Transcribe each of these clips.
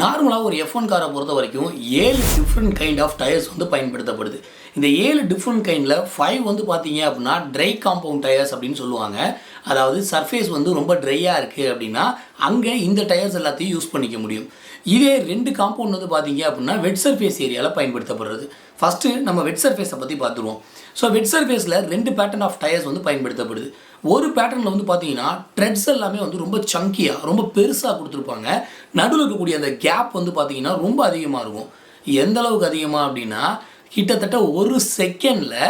நார்மலாக ஒரு F one காரை பொறுத்த வரைக்கும் ஏழு டிஃப்ரெண்ட் கைண்ட் ஆஃப் டயர்ஸ் வந்து பயன்படுத்தப்படுது. இந்த ஏழு டிஃப்ரெண்ட் கைண்டில் ஃபைவ் வந்து பார்த்தீங்க அப்படின்னா ட்ரை காம்பவுண்ட் டயர்ஸ் அப்படின்னு சொல்லுவாங்க. அதாவது சர்ஃபேஸ் வந்து ரொம்ப ட்ரையாக இருக்குது அப்படின்னா அங்கே இந்த டயர்ஸ் எல்லாத்தையும் யூஸ் பண்ணிக்க முடியும். இதே ரெண்டு காம்பவுண்ட் வந்து பார்த்தீங்க அப்படின்னா வெட் சர்ஃபேஸ் ஏரியாவில் பயன்படுத்தப்படுறது. ஃபஸ்ட்டு நம்ம வெட் சர்ஃபேஸை பற்றி பார்த்துருவோம் ஸோ வெட் சர்ஃபேஸில் ரெண்டு பேட்டர்ன் ஆஃப் டயர்ஸ் வந்து பயன்படுத்தப்படுது. ஒரு பேட்டர்னில் வந்து பார்த்தீங்கன்னா ட்ரெட்ஸ் எல்லாமே வந்து ரொம்ப சங்கியாக ரொம்ப பெருசாக கொடுத்துருப்பாங்க. நடுவில் இருக்கக்கூடிய அந்த கேப் வந்து பார்த்தீங்கன்னா ரொம்ப அதிகமாக இருக்கும். எந்த அளவுக்கு அதிகமாக அப்படின்னா கிட்டத்தட்ட ஒரு செகண்டில்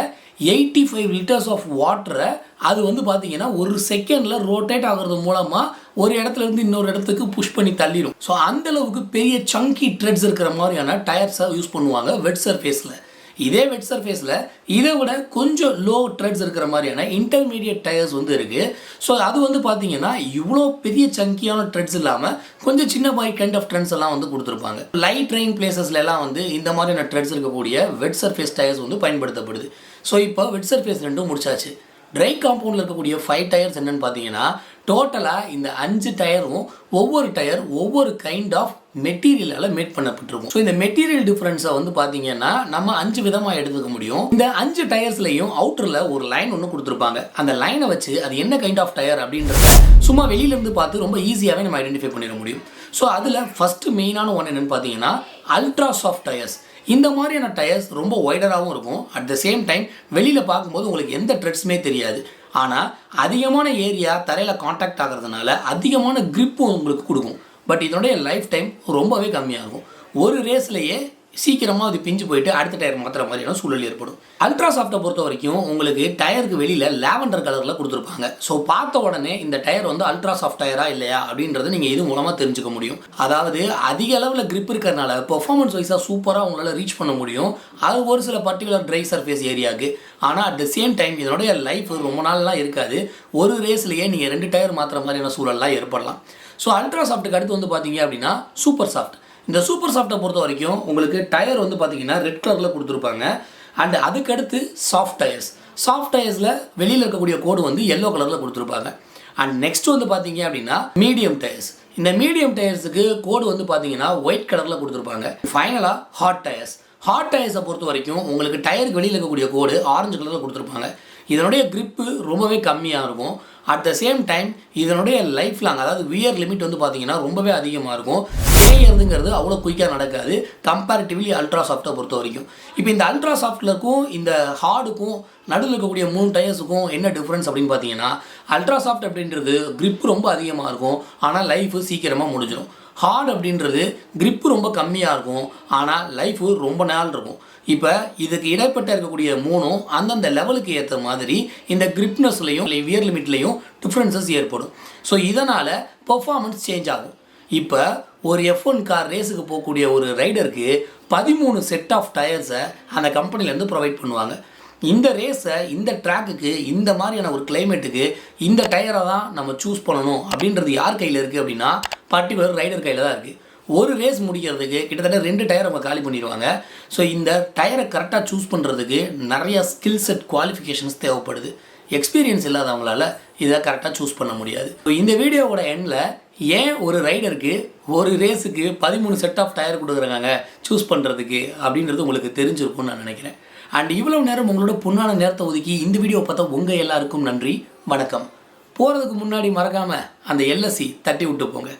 எயிட்டி ஃபைவ் லிட்டர்ஸ் ஆஃப் வாட்டரை அது வந்து பார்த்தீங்கன்னா ஒரு செகண்டில் ரோட்டேட் ஆகுறது மூலமாக ஒரு இடத்துல இருந்து இன்னொரு இடத்துக்கு புஷ் பண்ணி தள்ளிடும் ஸோ அந்த அளவுக்கு பெரிய சங்கி ட்ரெட்ஸ் இருக்கிற மாதிரியான டயர்ஸை யூஸ் பண்ணுவாங்க வெட் சர்ஃபேஸில் இதே வெட் சர்ஃபேஸில் இதை விட கொஞ்சம் லோ ட்ரெட்ஸ் இருக்கிற மாதிரியான இன்டர்மீடியட் டயர்ஸ் வந்து இருக்குது ஸோ அது வந்து பார்த்தீங்கன்னா இவ்வளோ பெரிய சங்கியான ட்ரெட்ஸ் இல்லாமல் கொஞ்சம் சின்ன பாய் கைண்ட் ஆஃப் ட்ரெண்ட்ஸ் எல்லாம் வந்து கொடுத்துருப்பாங்க. லைட் ட்ரெயின் பிளேசஸ்ல எல்லாம் வந்து இந்த மாதிரியான ட்ரெட்ஸ் இருக்கக்கூடிய வெட் சர்ஃபேஸ் டயர்ஸ் வந்து பயன்படுத்தப்படுது. ஸோ இப்போ வெட் சர்ஃபேஸ் ரெண்டும் முடிச்சாச்சு. ட்ரை காம்பவுண்டில் இருக்கக்கூடிய ஃபைவ் டயர்ஸ் என்னென்னு பார்த்தீங்கன்னா டோட்டலாக இந்த அஞ்சு டயரும் ஒவ்வொரு டயர் ஒவ்வொரு கைண்ட் ஆஃப் மெட்டீரியலால் மேட் பண்ணப்பட்டிருக்கும். ஸோ இந்த மெட்டீரியல் டிஃப்ரென்ஸை வந்து பார்த்தீங்கன்னா நம்ம அஞ்சு விதமாக எடுத்துக்க முடியும். இந்த அஞ்சு டயர்ஸ்லையும் அவுட்டரில் ஒரு லைன் ஒன்று கொடுத்துருப்பாங்க. அந்த லைனை வச்சு அது என்ன கைண்ட் ஆஃப் டயர் அப்படின்றத சும்மா வெளியிலேருந்து பார்த்து ரொம்ப ஈஸியாகவே நம்ம ஐடென்டிஃபை பண்ணிட முடியும். ஸோ அதில் ஃபஸ்ட்டு மெயினான ஒன்று என்னென்னு பார்த்தீங்கன்னா அல்ட்ரா சாஃப்ட் டயர்ஸ் இந்த மாதிரியான டயர்ஸ் ரொம்ப ஒய்டராகவும் இருக்கும். அட் த சேம் டைம் வெளியில் பார்க்கும்போது உங்களுக்கு எந்த ட்ரெட்ஸுமே தெரியாது. ஆனால் அதிகமான ஏரியா தரையில் காண்டாக்ட் ஆகிறதுனால அதிகமான கிரிப்பும் உங்களுக்கு கொடுக்கும். பட் இதனுடைய லைஃப் டைம் ரொம்பவே கம்மியாக இருக்கும் ஒரு ரேஸ்லேயே சீக்கிரமாக அது பிஞ்சு போயிட்டு அடுத்த டயர் மாற்றுற மாதிரியான சூழல் ஏற்படும். அல்ட்ரா சாஃப்ட்டை பொறுத்த வரைக்கும் உங்களுக்கு டயருக்கு வெளியில் லாவெண்டர் கலரில் கொடுத்துருப்பாங்க. ஸோ பார்த்த உடனே இந்த டயர் வந்து அல்ட்ரா சாஃப்ட் டயரா இல்லையா அப்படின்றத நீங்கள் இது மூலமாக தெரிஞ்சுக்க முடியும். அதாவது அதிக அளவில் கிரிப் இருக்கிறனால பெர்ஃபார்மன்ஸ் வைஸாக சூப்பராக உங்களால் ரீச் பண்ண முடியும். அது ஒரு சில பர்டிகுலர் ட்ரை சர்ஃபேஸ் ஏரியாவுக்கு ஆனால் அட் த சேம் டைம் இதனுடைய லைஃப் ரொம்ப நாள்லாம் இருக்காது. ஒரு ரேஸ்லேயே நீங்கள் ரெண்டு டயர் மாற்றுற மாதிரியான சூழல்லாம் ஏற்படலாம். ஸோ அல்ட்ரா சாஃப்ட்டுக்கு அடுத்து வந்து பார்த்தீங்க அப்படின்னா சூப்பர் சாஃப்ட் இந்த சூப்பர் சாஃப்ட்டை பொறுத்த வரைக்கும் உங்களுக்கு டயர் வந்து பார்த்தீங்கன்னா ரெட் கலரில் கொடுத்துருப்பாங்க. அண்ட் அதுக்கடுத்து சாஃப்ட் டயர்ஸ் சாஃப்ட் டயர்ஸில் வெளியில் இருக்கக்கூடிய கோடு வந்து எல்லோ கலரில் கொடுத்துருப்பாங்க. அண்ட் நெக்ஸ்ட் வந்து பார்த்தீங்க அப்படின்னா மீடியம் டயர்ஸ் இந்த மீடியம் டயர்ஸுக்கு கோடு வந்து பார்த்தீங்கன்னா ஒயிட் கலரில் கொடுத்துருப்பாங்க. ஃபைனலாக ஹாட் டயர்ஸ் ஹாட் டயர்ஸை பொறுத்த வரைக்கும் உங்களுக்கு டயருக்கு வெளியில் இருக்கக்கூடிய கோடு ஆரஞ்சு கலரில் கொடுத்துருப்பாங்க. இதனுடைய கிரிப்பு ரொம்பவே கம்மியாக இருக்கும். அட் த சேம் டைம் இதனுடைய லைஃப் லாங் அதாவது வியர் லிமிட் வந்து பார்த்தீங்கன்னா ரொம்பவே அதிகமாக இருக்கும். தேயறதுங்கிறது அவ்வளோ குயிக்காக நடக்காது. கம்பேரிட்டிவ்லி அல்ட்ரா சாஃப்ட்டை பொறுத்த வரைக்கும் இப்போ இந்த அல்ட்ரா சாஃப்ட்லருக்கும் இந்த ஹார்டுக்கும் நடுவில் இருக்கக்கூடிய மூணு டயர்ஸுக்கும் என்ன டிஃப்ரென்ஸ் அப்படின்னு பார்த்தீங்கன்னா அல்ட்ரா சாஃப்ட் அப்படின்றது க்ரிப் ரொம்ப அதிகமாக இருக்கும். ஆனால் லைஃபு சீக்கிரமாக முடிஞ்சிடும் ஹார்ட் அப்படின்றது க்ரிப்பு ரொம்ப கம்மியாக இருக்கும். ஆனால் லைஃபு ரொம்ப நாள் இருக்கும். இப்போ இதுக்கு இடைப்பட்ட இருக்கக்கூடிய மூணும் அந்தந்த லெவலுக்கு ஏற்ற மாதிரி இந்த கிரிப்னஸ்லையும் இல்லை வியர் லிமிட்லையும் டிஃப்ரென்சஸ் ஏற்படும். ஸோ இதனால் பெர்ஃபார்மன்ஸ் சேஞ்ச் ஆகும். இப்போ ஒரு எஃப் ஒன் கார் ரேஸுக்கு போகக்கூடிய ஒரு ரைடருக்கு பதிமூணு செட் ஆஃப் டயர்ஸை அந்த கம்பெனிலேருந்து ப்ரொவைட் பண்ணுவாங்க. இந்த ரேஸை இந்த ட்ராக்குக்கு இந்த மாதிரியான ஒரு கிளைமேட்டுக்கு இந்த டயரை தான் நம்ம சூஸ் பண்ணணும் அப்படின்றது யார் கையில் இருக்குது அப்படின்னா பர்டிகுலர் ரைடர் கையில் தான் இருக்குது ஒரு ரேஸ் முடிக்கிறதுக்கு கிட்டத்தட்ட ரெண்டு டயர் அவங்க காலி பண்ணிடுவாங்க. ஸோ இந்த டயரை கரெக்டாக சூஸ் பண்ணுறதுக்கு நிறையா ஸ்கில் செட் குவாலிஃபிகேஷன்ஸ் தேவைப்படுது. எக்ஸ்பீரியன்ஸ் இல்லாதவங்களால இதை கரெக்டாக சூஸ் பண்ண முடியாது. ஸோ இந்த வீடியோவோட எண்டில் ஏன் ஒரு ரைடருக்கு ஒரு ரேஸுக்கு பதிமூணு செட் ஆஃப் டயர் கொடுக்குறாங்க சூஸ் பண்ணுறதுக்கு அப்படின்றது உங்களுக்கு தெரிஞ்சிருக்கும்னு நான் நினைக்கிறேன். அண்ட் இவ்வளோ நேரம் உங்களோட பொண்ணான நேரத்தை ஒதுக்கி இந்த வீடியோ பார்த்தா உங்கள் எல்லாருக்கும் நன்றி வணக்கம். போகிறதுக்கு முன்னாடி மறக்காமல் அந்த எல்எஸ்சி தட்டி விட்டு போங்க.